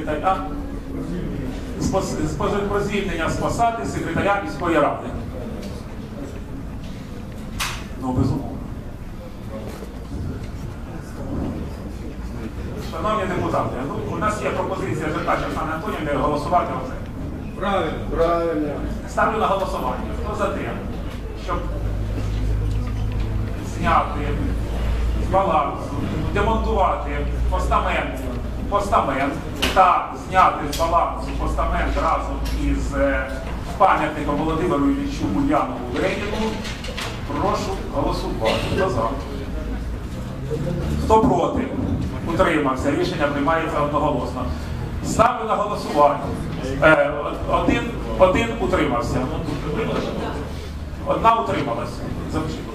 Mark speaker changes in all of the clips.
Speaker 1: секретаря про звільнення з посади секретаря міської ради. Ну, безумовно. Шановні депутати, ну, у нас є пропозиція Жеркач Оксани Антонівни голосувати оце.
Speaker 2: Правильно.
Speaker 3: Правильно.
Speaker 1: Ставлю на голосування. Хто за те, щоб зняти з балансу, демонтувати постамент, постамент та зняти з балансу постамент разом із е, пам'ятником Володимиру Іллічу Ульянову Леніну. Прошу голосувати. Хто за? Хто проти? Утримався. Рішення приймається одноголосно. Ставлю на голосування. Е, один, один утримався. Одна утрималася. Запишіть.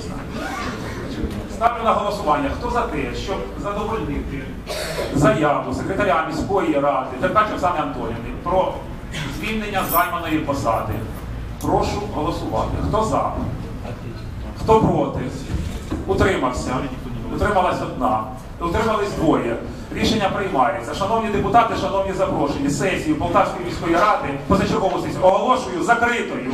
Speaker 1: Ставлю на голосування. Хто за те, щоб задовольнити заяву секретаря міської ради Деркач Оксани Антонівни про звільнення займаної посади? Прошу голосувати. Хто за? Хто проти? Утримався. Утрималась одна. Утримались двоє. Рішення приймається. Шановні депутати, шановні запрошені, сесію Полтавської міської ради позачергову сесію оголошую закритою.